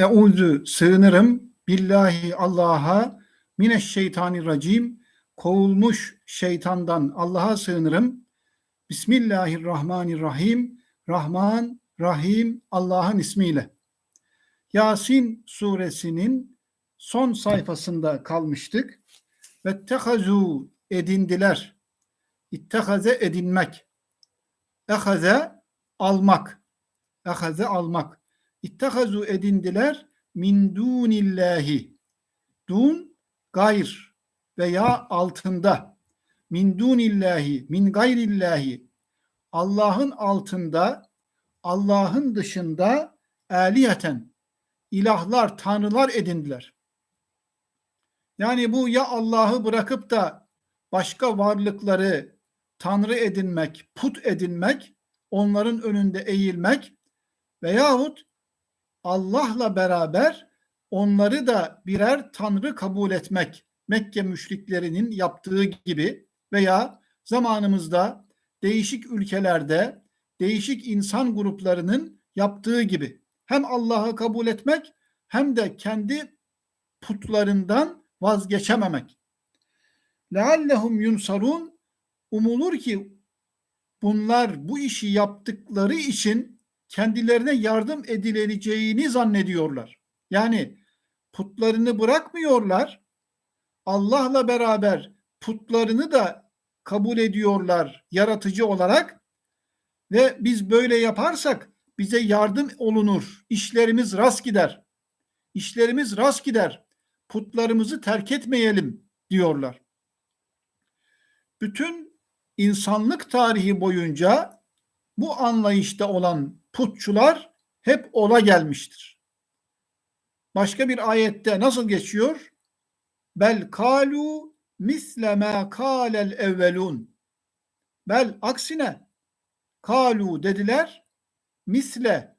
Euzu sığınırım billahi Allah'a mineşşeytanirracim kovulmuş şeytandan Allah'a sığınırım. Bismillahirrahmanirrahim. Rahman, Rahim Allah'ın ismiyle. Yasin suresinin son sayfasında kalmıştık. Ve tehazu edindiler. İttehaze edinmek. Ehaze almak. Ehaze almak. İttehazu edindiler min dunillahi. Dun gayr veya altında. Min dunillahi, min gayrillahi. Allah'ın altında, Allah'ın dışında eliyeten ilahlar, tanrılar edindiler. Yani bu ya Allah'ı bırakıp da başka varlıkları tanrı edinmek, put edinmek, onların önünde eğilmek veyahut Allah'la beraber onları da birer tanrı kabul etmek Mekke müşriklerinin yaptığı gibi veya zamanımızda değişik ülkelerde değişik insan gruplarının yaptığı gibi hem Allah'ı kabul etmek hem de kendi putlarından vazgeçememek. Leallehum yunsarun umulur ki bunlar bu işi yaptıkları için kendilerine yardım edileceğini zannediyorlar. Yani putlarını bırakmıyorlar. Allah'la beraber putlarını da kabul ediyorlar yaratıcı olarak ve biz böyle yaparsak bize yardım olunur. İşlerimiz rast gider. İşlerimiz rast gider. Putlarımızı terk etmeyelim diyorlar. Bütün insanlık tarihi boyunca bu anlayışta olan putçular hep ola gelmiştir. Başka bir ayette nasıl geçiyor? Bel kalu misle ma kalel evvelun. Bel aksine kalu dediler misle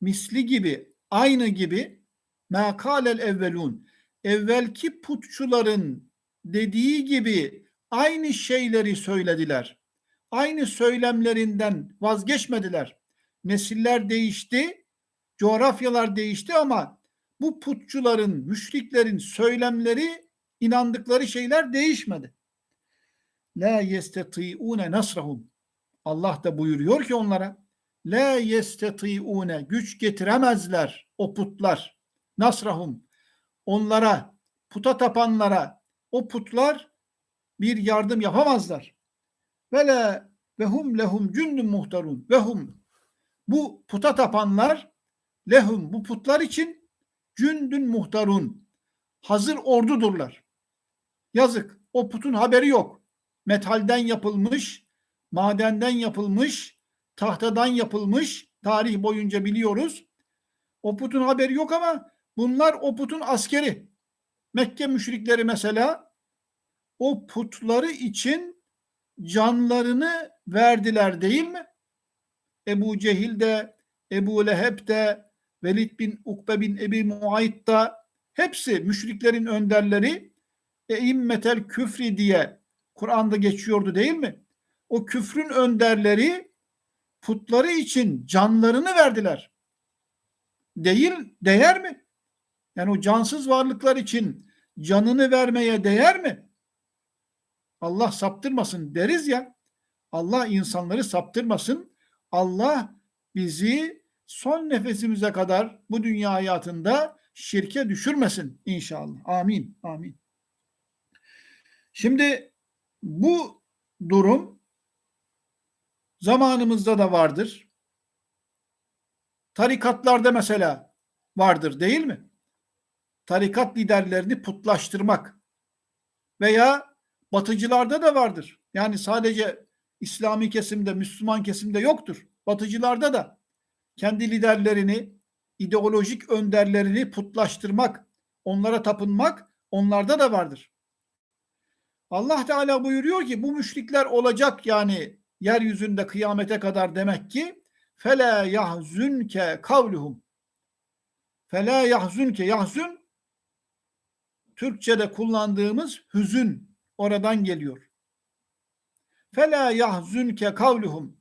misli gibi aynı gibi ma kalel evvelun evvelki putçuların dediği gibi aynı şeyleri söylediler. Aynı söylemlerinden vazgeçmediler. Nesiller değişti, coğrafyalar değişti ama bu putçuların, müşriklerin söylemleri, inandıkları şeyler değişmedi. La yesteti'une nasrahum. Allah da buyuruyor ki onlara La yesteti'une güç getiremezler o putlar. Nasrahum. Onlara, puta tapanlara o putlar bir yardım yapamazlar. Ve la ve hum lehum cündün muhtarun ve hum bu puta tapanlar lehum bu putlar için cündün muhtarun hazır ordudurlar. Yazık o putun haberi yok. Metalden yapılmış, madenden yapılmış, tahtadan yapılmış tarih boyunca biliyoruz. O putun haberi yok ama bunlar o putun askeri. Mekke müşrikleri mesela o putları için canlarını verdiler değil mi? Ebu Cehil de, Ebu Leheb de, Velid bin Ukbe bin Ebi Muayt da hepsi müşriklerin önderleri e immetel küfri diye Kur'an'da geçiyordu değil mi? O küfrün önderleri putları için canlarını verdiler. Değil, değer mi? Yani o cansız varlıklar için canını vermeye değer mi? Allah saptırmasın deriz ya. Allah insanları saptırmasın. Allah bizi son nefesimize kadar bu dünya hayatında şirke düşürmesin inşallah. Amin. Amin. Şimdi bu durum zamanımızda da vardır. Tarikatlarda mesela vardır değil mi? Tarikat liderlerini putlaştırmak veya batıcılarda da vardır. Yani sadece İslami kesimde, Müslüman kesimde yoktur. Batıcılarda da kendi liderlerini, ideolojik önderlerini putlaştırmak, onlara tapınmak onlarda da vardır. Allah Teala buyuruyor ki bu müşrikler olacak yani yeryüzünde kıyamete kadar demek ki fela yahzunke kavluhum fela yahzunke yahzun Türkçe'de kullandığımız hüzün oradan geliyor. Fela yahzunke kavluhum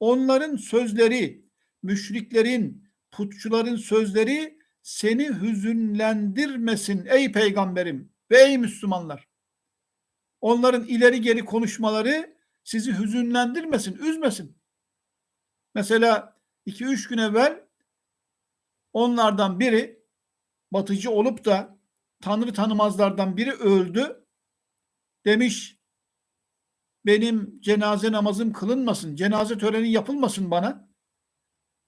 onların sözleri müşriklerin putçuların sözleri seni hüzünlendirmesin ey peygamberim ve ey Müslümanlar. Onların ileri geri konuşmaları sizi hüzünlendirmesin, üzmesin. Mesela iki üç gün evvel onlardan biri batıcı olup da Tanrı tanımazlardan biri öldü. Demiş benim cenaze namazım kılınmasın, cenaze töreni yapılmasın bana.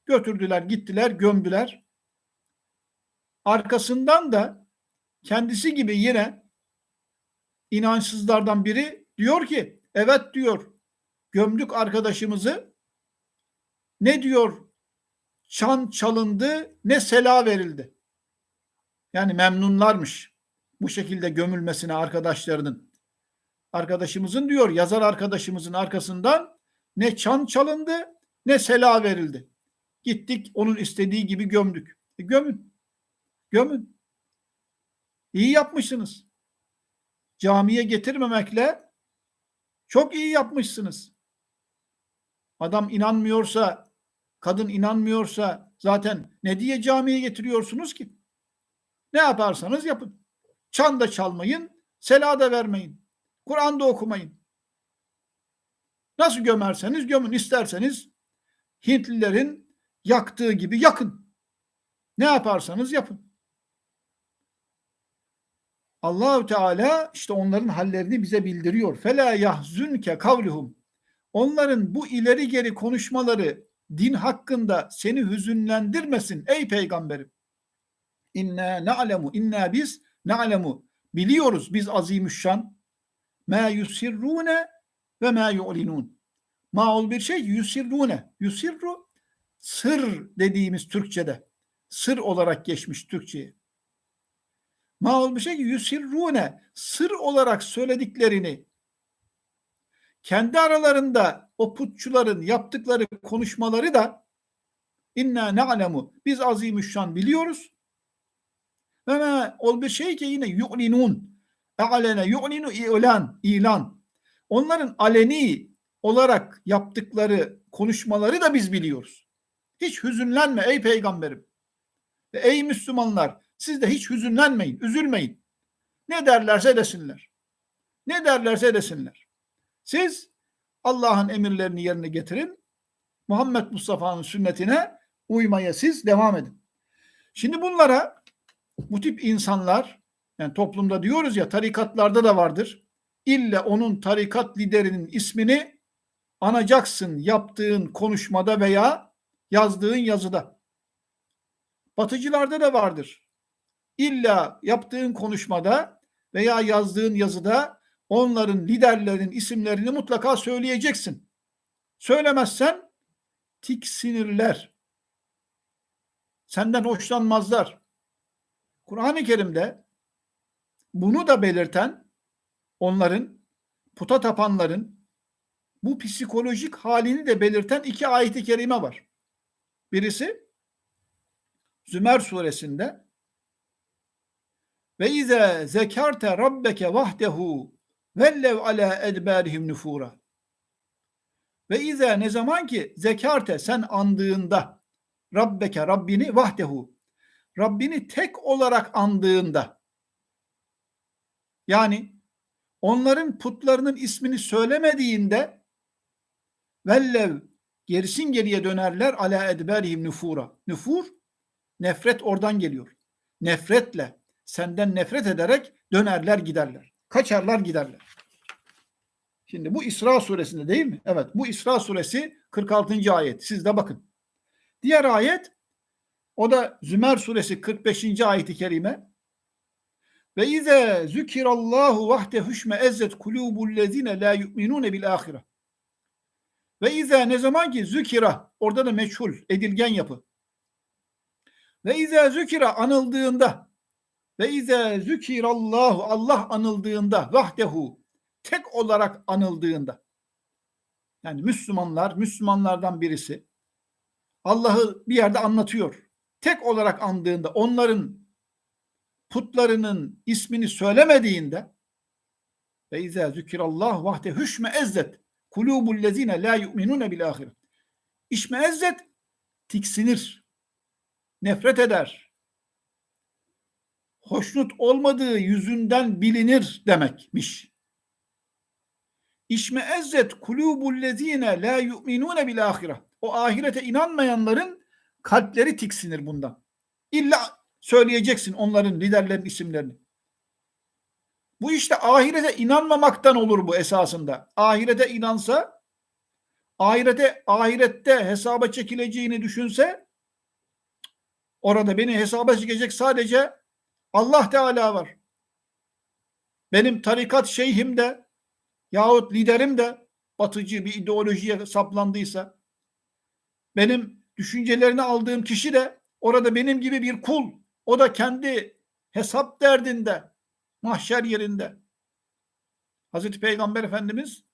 Götürdüler, gittiler, gömdüler. Arkasından da kendisi gibi yine inançsızlardan biri diyor ki evet diyor gömdük arkadaşımızı ne diyor çan çalındı ne sela verildi. Yani memnunlarmış bu şekilde gömülmesine arkadaşlarının. Arkadaşımızın diyor yazar arkadaşımızın arkasından ne çan çalındı ne sela verildi. Gittik onun istediği gibi gömdük. E, gömün. Gömün. İyi yapmışsınız. Camiye getirmemekle çok iyi yapmışsınız. Adam inanmıyorsa, kadın inanmıyorsa zaten ne diye camiye getiriyorsunuz ki? Ne yaparsanız yapın. Çan da çalmayın, sela da vermeyin. Kur'an da okumayın. Nasıl gömerseniz gömün. isterseniz Hintlilerin yaktığı gibi yakın. Ne yaparsanız yapın. Allahü Teala işte onların hallerini bize bildiriyor. Fela yahzunke kavluhum. Onların bu ileri geri konuşmaları din hakkında seni hüzünlendirmesin ey peygamberim. İnna na'lemu inna biz na'lemu biliyoruz biz azimüşşan ma yusirrune ve ma yu'linun. Ma ol bir şey yusirrune. Yusirru sır dediğimiz Türkçede. Sır olarak geçmiş Türkçe'ye. Ma ol bir şey yusirrune sır olarak söylediklerini kendi aralarında o putçuların yaptıkları konuşmaları da inna na'lemu biz azimüşşan biliyoruz ve ma ol bir şey ki yine yu'linun e'alene yu'linu ilan ilan onların aleni olarak yaptıkları konuşmaları da biz biliyoruz. Hiç hüzünlenme ey peygamberim. Ve ey Müslümanlar siz de hiç hüzünlenmeyin, üzülmeyin. Ne derlerse desinler. Ne derlerse desinler. Siz Allah'ın emirlerini yerine getirin. Muhammed Mustafa'nın sünnetine uymaya siz devam edin. Şimdi bunlara bu tip insanlar yani toplumda diyoruz ya tarikatlarda da vardır. İlle onun tarikat liderinin ismini anacaksın yaptığın konuşmada veya yazdığın yazıda. Batıcılarda da vardır. İlla yaptığın konuşmada veya yazdığın yazıda onların liderlerin isimlerini mutlaka söyleyeceksin. Söylemezsen tiksinirler. Senden hoşlanmazlar. Kur'an-ı Kerim'de bunu da belirten onların puta tapanların bu psikolojik halini de belirten iki ayet-i kerime var. Birisi Zümer suresinde ve ize zekarte rabbeke vahdehu vellev ala edberihim nufura. Ve ize ne zaman ki zekarte sen andığında Rabbeke Rabbini vahdehu Rabbini tek olarak andığında yani onların putlarının ismini söylemediğinde vellev gerisin geriye dönerler ala edberihim nufura. Nufur nefret oradan geliyor. Nefretle senden nefret ederek dönerler giderler. Kaçarlar giderler. Şimdi bu İsra suresinde değil mi? Evet bu İsra suresi 46. ayet. Siz de bakın. Diğer ayet o da Zümer suresi 45. ayeti kerime. Ve ize zükirallahu vahde hüşme ezzet kulubul lezine la yu'minune bil ahire. Ve ize ne zaman ki zükira orada da meçhul edilgen yapı. Ve ize zükira anıldığında ve ize zükirallahu Allah anıldığında vahdehu tek olarak anıldığında yani Müslümanlar Müslümanlardan birisi Allah'ı bir yerde anlatıyor. Tek olarak andığında onların putlarının ismini söylemediğinde ve izâ zükirallah vahde hüşme ezzet kulûbul lezine la yu'minune bil ahiret. İşme ezzet tiksinir. Nefret eder. hoşnut olmadığı yüzünden bilinir demekmiş. İşme ezzet kulubullezine la yu'minune bil ahire. O ahirete inanmayanların kalpleri tiksinir bundan. İlla söyleyeceksin onların liderlerin isimlerini. Bu işte ahirete inanmamaktan olur bu esasında. Ahirete inansa, ahirete ahirette hesaba çekileceğini düşünse orada beni hesaba çekecek sadece Allah Teala var. Benim tarikat şeyhim de yahut liderim de batıcı bir ideolojiye saplandıysa benim düşüncelerini aldığım kişi de orada benim gibi bir kul. O da kendi hesap derdinde, mahşer yerinde. Hazreti Peygamber Efendimiz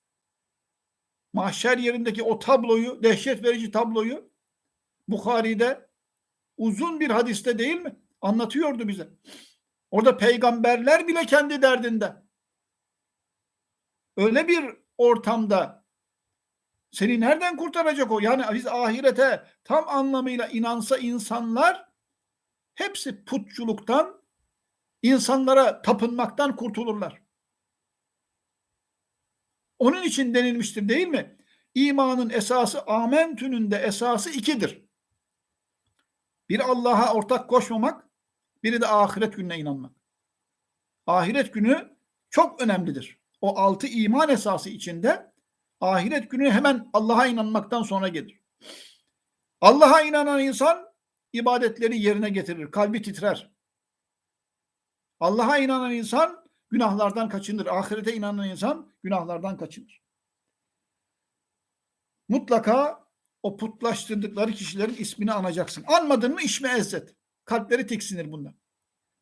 mahşer yerindeki o tabloyu, dehşet verici tabloyu Bukhari'de uzun bir hadiste değil mi? Anlatıyordu bize. Orada peygamberler bile kendi derdinde. Öyle bir ortamda seni nereden kurtaracak o? Yani biz ahirete tam anlamıyla inansa insanlar hepsi putçuluktan, insanlara tapınmaktan kurtulurlar. Onun için denilmiştir değil mi? İmanın esası amentünün de esası ikidir. Bir Allah'a ortak koşmamak, biri de ahiret gününe inanmak. Ahiret günü çok önemlidir. O altı iman esası içinde ahiret günü hemen Allah'a inanmaktan sonra gelir. Allah'a inanan insan ibadetleri yerine getirir, kalbi titrer. Allah'a inanan insan günahlardan kaçınır. Ahirete inanan insan günahlardan kaçınır. Mutlaka o putlaştırdıkları kişilerin ismini anacaksın. Anmadın mı işme ezzet. Kalpleri tiksinir bundan.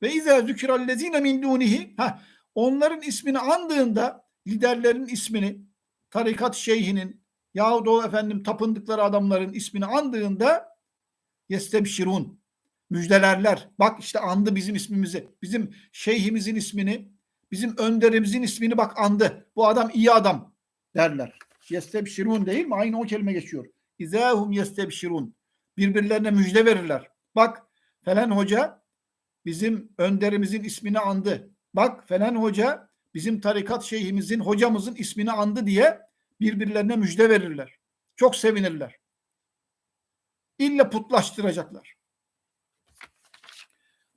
Ve izâ zükirallezîne min dûnihi onların ismini andığında liderlerin ismini tarikat şeyhinin yahut o efendim tapındıkları adamların ismini andığında yestebşirun müjdelerler. Bak işte andı bizim ismimizi. Bizim şeyhimizin ismini, bizim önderimizin ismini bak andı. Bu adam iyi adam derler. Yestebşirun değil mi? Aynı o kelime geçiyor. İzahum yestebşirun. Birbirlerine müjde verirler. Bak falan hoca bizim önderimizin ismini andı. Bak falan hoca bizim tarikat şeyhimizin, hocamızın ismini andı diye birbirlerine müjde verirler. Çok sevinirler. İlle putlaştıracaklar.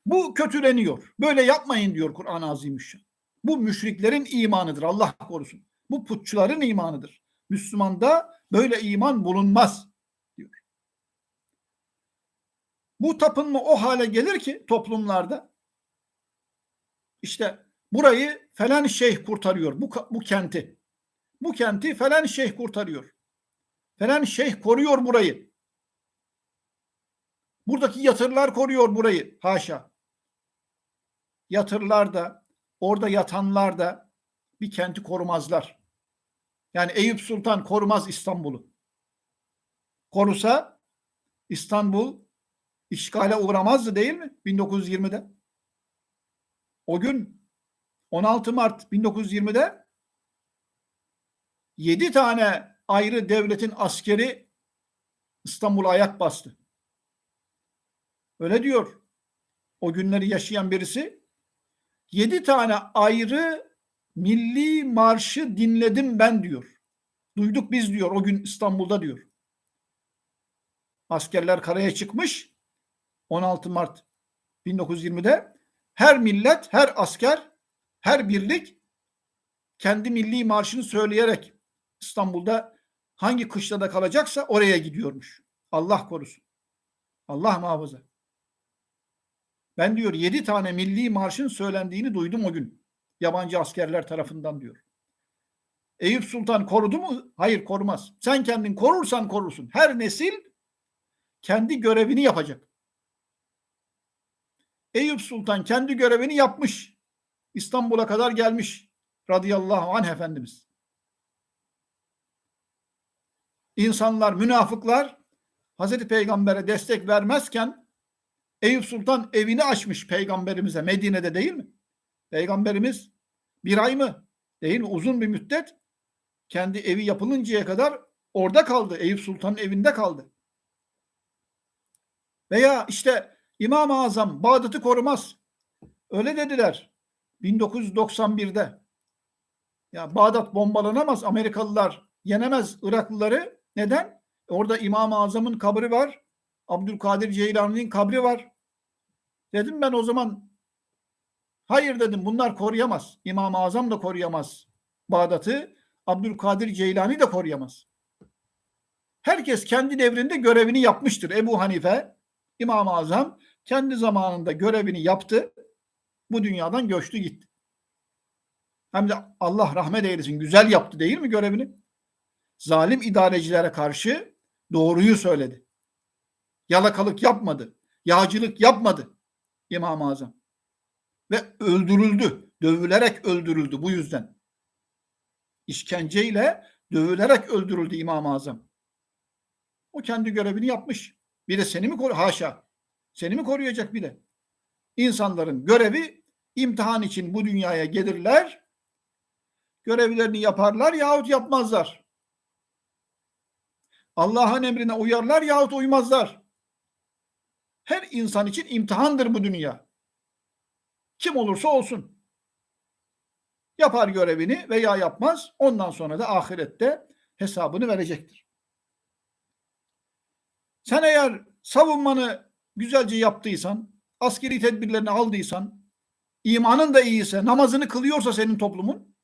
Bu kötüleniyor. Böyle yapmayın diyor Kur'an-ı Azimüşşan. Bu müşriklerin imanıdır. Allah korusun. Bu putçuların imanıdır. Müslümanda böyle iman bulunmaz diyor. Bu tapınma o hale gelir ki toplumlarda işte burayı falan şeyh kurtarıyor. Bu, bu kenti. Bu kenti falan şeyh kurtarıyor. Falan şeyh koruyor burayı. Buradaki yatırlar koruyor burayı. Haşa. Yatırlar da orada yatanlar da bir kenti korumazlar. Yani Eyüp Sultan korumaz İstanbul'u. Korusa İstanbul işgale uğramazdı değil mi 1920'de? O gün 16 Mart 1920'de 7 tane ayrı devletin askeri İstanbul'a ayak bastı. Öyle diyor. O günleri yaşayan birisi. Yedi tane ayrı milli marşı dinledim ben diyor. Duyduk biz diyor o gün İstanbul'da diyor. Askerler karaya çıkmış 16 Mart 1920'de her millet, her asker, her birlik kendi milli marşını söyleyerek İstanbul'da hangi kışlada kalacaksa oraya gidiyormuş. Allah korusun. Allah muhafaza. Ben diyor yedi tane milli marşın söylendiğini duydum o gün. Yabancı askerler tarafından diyor. Eyüp Sultan korudu mu? Hayır korumaz. Sen kendin korursan korursun. Her nesil kendi görevini yapacak. Eyüp Sultan kendi görevini yapmış. İstanbul'a kadar gelmiş. Radıyallahu anh Efendimiz. İnsanlar, münafıklar Hazreti Peygamber'e destek vermezken Eyüp Sultan evini açmış peygamberimize Medine'de değil mi? Peygamberimiz bir ay mı değil mi uzun bir müddet kendi evi yapılıncaya kadar orada kaldı. Eyüp Sultan'ın evinde kaldı. Veya işte İmam-ı Azam Bağdat'ı korumaz. Öyle dediler 1991'de. Ya Bağdat bombalanamaz, Amerikalılar yenemez Iraklıları. Neden? Orada İmam-ı Azam'ın kabri var. Abdülkadir Ceylani'nin kabri var. Dedim ben o zaman hayır dedim bunlar koruyamaz. İmam-ı Azam da koruyamaz Bağdat'ı. Abdülkadir Ceylani de koruyamaz. Herkes kendi devrinde görevini yapmıştır. Ebu Hanife, İmam-ı Azam kendi zamanında görevini yaptı. Bu dünyadan göçtü gitti. Hem de Allah rahmet eylesin güzel yaptı değil mi görevini? Zalim idarecilere karşı doğruyu söyledi. Yalakalık yapmadı. Yağcılık yapmadı İmam-ı Azam. Ve öldürüldü. Dövülerek öldürüldü bu yüzden. İşkenceyle dövülerek öldürüldü İmam-ı Azam. O kendi görevini yapmış. Bir de seni mi koruyor? Haşa. Seni mi koruyacak bir de? İnsanların görevi imtihan için bu dünyaya gelirler. Görevlerini yaparlar yahut yapmazlar. Allah'ın emrine uyarlar yahut uymazlar. Her insan için imtihandır bu dünya. Kim olursa olsun. Yapar görevini veya yapmaz. Ondan sonra da ahirette hesabını verecektir. Sen eğer savunmanı güzelce yaptıysan, askeri tedbirlerini aldıysan, imanın da iyiyse, namazını kılıyorsa senin toplumun,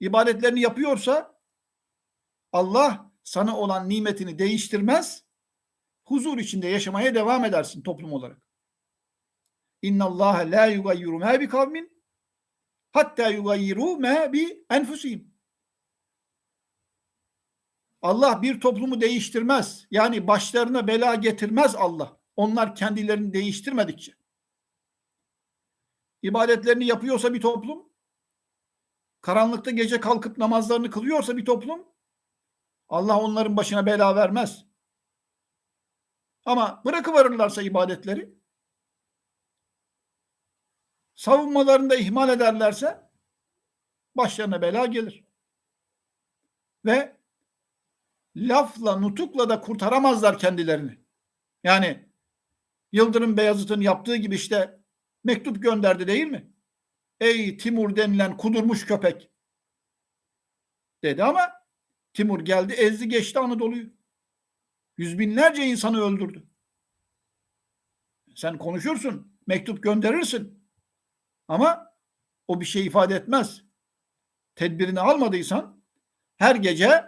ibadetlerini yapıyorsa Allah sana olan nimetini değiştirmez, huzur içinde yaşamaya devam edersin toplum olarak. İnna Allah la yugayyiru ma bi kavmin hatta yugayyiru ma bi enfusihim. Allah bir toplumu değiştirmez. Yani başlarına bela getirmez Allah. Onlar kendilerini değiştirmedikçe. İbadetlerini yapıyorsa bir toplum, karanlıkta gece kalkıp namazlarını kılıyorsa bir toplum, Allah onların başına bela vermez. Ama bırakıverirlerse ibadetleri, savunmalarını da ihmal ederlerse başlarına bela gelir. Ve lafla, nutukla da kurtaramazlar kendilerini. Yani Yıldırım Beyazıt'ın yaptığı gibi işte mektup gönderdi değil mi? Ey Timur denilen kudurmuş köpek dedi ama Timur geldi ezdi geçti Anadolu'yu. Yüz binlerce insanı öldürdü. Sen konuşursun, mektup gönderirsin. Ama o bir şey ifade etmez. Tedbirini almadıysan her gece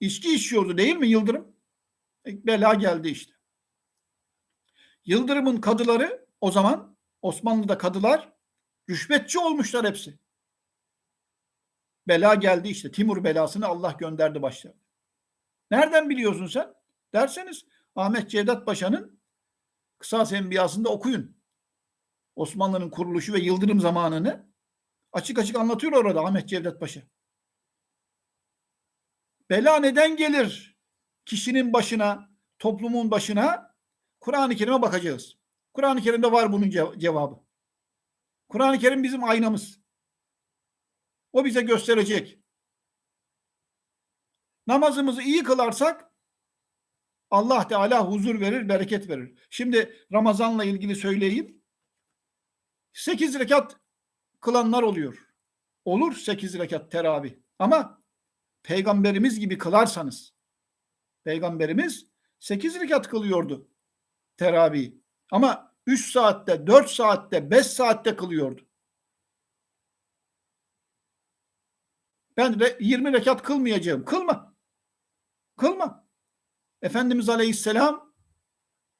içki içiyordu değil mi Yıldırım? E, bela geldi işte. Yıldırım'ın kadıları o zaman Osmanlı'da kadılar rüşvetçi olmuşlar hepsi. Bela geldi işte. Timur belasını Allah gönderdi başlarına. Nereden biliyorsun sen? Derseniz Ahmet Cevdet Paşa'nın Kısas Enbiyası'nda okuyun. Osmanlı'nın kuruluşu ve Yıldırım zamanını açık açık anlatıyor orada Ahmet Cevdet Paşa. Bela neden gelir kişinin başına, toplumun başına? Kur'an-ı Kerim'e bakacağız. Kur'an-ı Kerim'de var bunun cevabı. Kur'an-ı Kerim bizim aynamız. O bize gösterecek. Namazımızı iyi kılarsak Allah Teala huzur verir, bereket verir. Şimdi Ramazan'la ilgili söyleyeyim. 8 rekat kılanlar oluyor. Olur 8 rekat teravih. Ama peygamberimiz gibi kılarsanız peygamberimiz 8 rekat kılıyordu teravih. Ama 3 saatte, 4 saatte, 5 saatte kılıyordu. Ben 20 rekat kılmayacağım. Kılma. Kılma. Efendimiz Aleyhisselam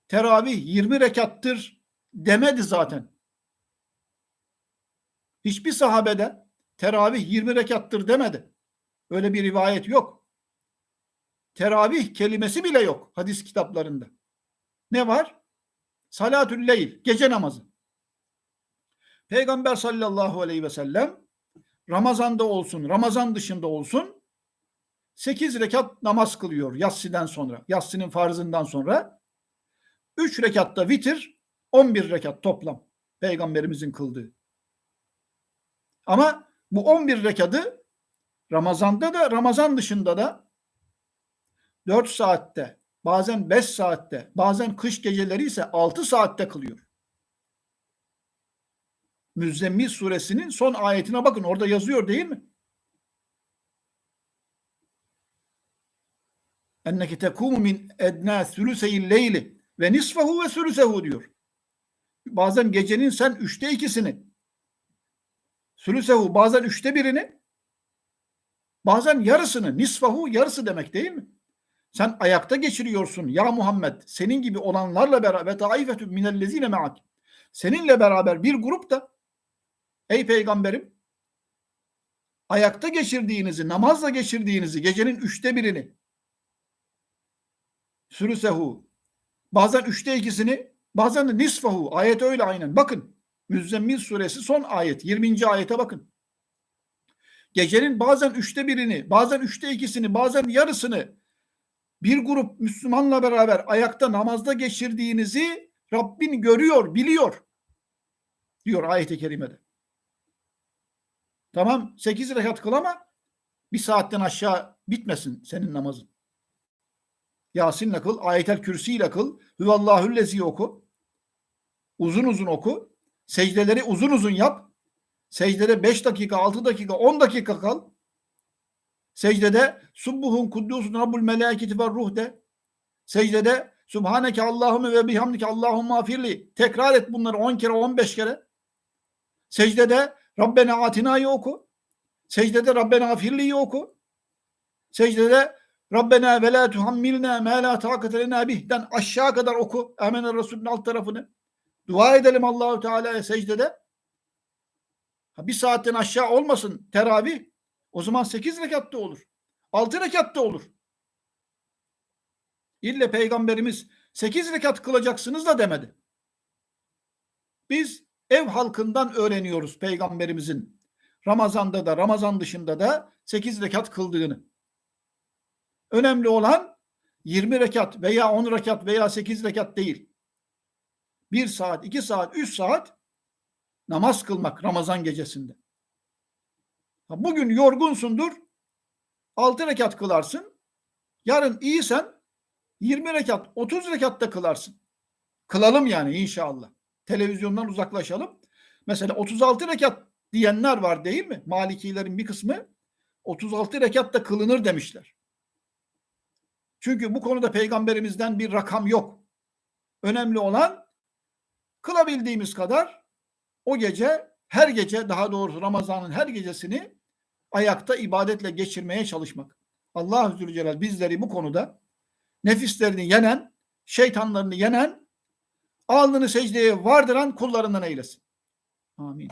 teravih 20 rekattır demedi zaten. Hiçbir sahabede teravih 20 rekattır demedi. Öyle bir rivayet yok. Teravih kelimesi bile yok hadis kitaplarında. Ne var? Salatül leyl, gece namazı. Peygamber sallallahu aleyhi ve sellem Ramazan'da olsun, Ramazan dışında olsun 8 rekat namaz kılıyor yatsiden sonra. Yatsinin farzından sonra. 3 rekatta vitir, 11 rekat toplam. Peygamberimizin kıldığı. Ama bu 11 rekatı Ramazan'da da Ramazan dışında da 4 saatte, bazen 5 saatte, bazen kış geceleri ise 6 saatte kılıyor. Müzzemmil suresinin son ayetine bakın. Orada yazıyor değil mi? Enneki tekumu min edna sülüseyil leyli ve nisfahu ve sülüsehu diyor. Bazen gecenin sen üçte ikisini sülüsehu bazen üçte birini bazen yarısını nisfahu yarısı demek değil mi? Sen ayakta geçiriyorsun ya Muhammed. Senin gibi olanlarla beraber taifetü minellezine me'ak. Seninle beraber bir grup da ey peygamberim ayakta geçirdiğinizi, namazla geçirdiğinizi, gecenin üçte birini sürüsehu bazen üçte ikisini bazen de nisfahu ayet öyle aynen. Bakın Müzzemmil suresi son ayet 20. ayete bakın. Gecenin bazen üçte birini, bazen üçte ikisini, bazen yarısını bir grup Müslümanla beraber ayakta namazda geçirdiğinizi Rabbin görüyor, biliyor. Diyor ayet-i kerimede. Tamam 8 rekat kıl ama bir saatten aşağı bitmesin senin namazın. Yasin'le kıl, ayetel kürsi ile kıl, hüvallahüllezi oku. Uzun uzun oku. Secdeleri uzun uzun yap. Secdede 5 dakika, 6 dakika, 10 dakika kal. Secdede Subbuhun kuddusun Rabbul meleketi ve ruh de. Secdede Subhaneke Allahümme ve bihamdike Allahümme afirli. Tekrar et bunları 10 kere 15 kere. Secdede Rabbena atina'yı oku. Secdede Rabbena afirli'yi oku. Secdede Rabbena ve la tuhammilna ma la taqate lena bih'den aşağı kadar oku. Emen Resul'ün alt tarafını. Dua edelim Allahu Teala'ya secdede. Ha, bir saatten aşağı olmasın teravih. O zaman 8 rekatta olur. 6 rekatta olur. İlle peygamberimiz 8 rekat kılacaksınız da demedi. Biz ev halkından öğreniyoruz peygamberimizin Ramazan'da da Ramazan dışında da 8 rekat kıldığını. Önemli olan 20 rekat veya 10 rekat veya 8 rekat değil. 1 saat, 2 saat, 3 saat namaz kılmak Ramazan gecesinde. Bugün yorgunsundur. 6 rekat kılarsın. Yarın iyisen 20 rekat, 30 rekatta kılarsın. Kılalım yani inşallah. Televizyondan uzaklaşalım. Mesela 36 rekat diyenler var değil mi? Malikilerin bir kısmı 36 rekat da kılınır demişler. Çünkü bu konuda peygamberimizden bir rakam yok. Önemli olan kılabildiğimiz kadar o gece her gece daha doğrusu Ramazan'ın her gecesini ayakta ibadetle geçirmeye çalışmak. Allah Zülcelal bizleri bu konuda nefislerini yenen, şeytanlarını yenen, alnını secdeye vardıran kullarından eylesin. Amin.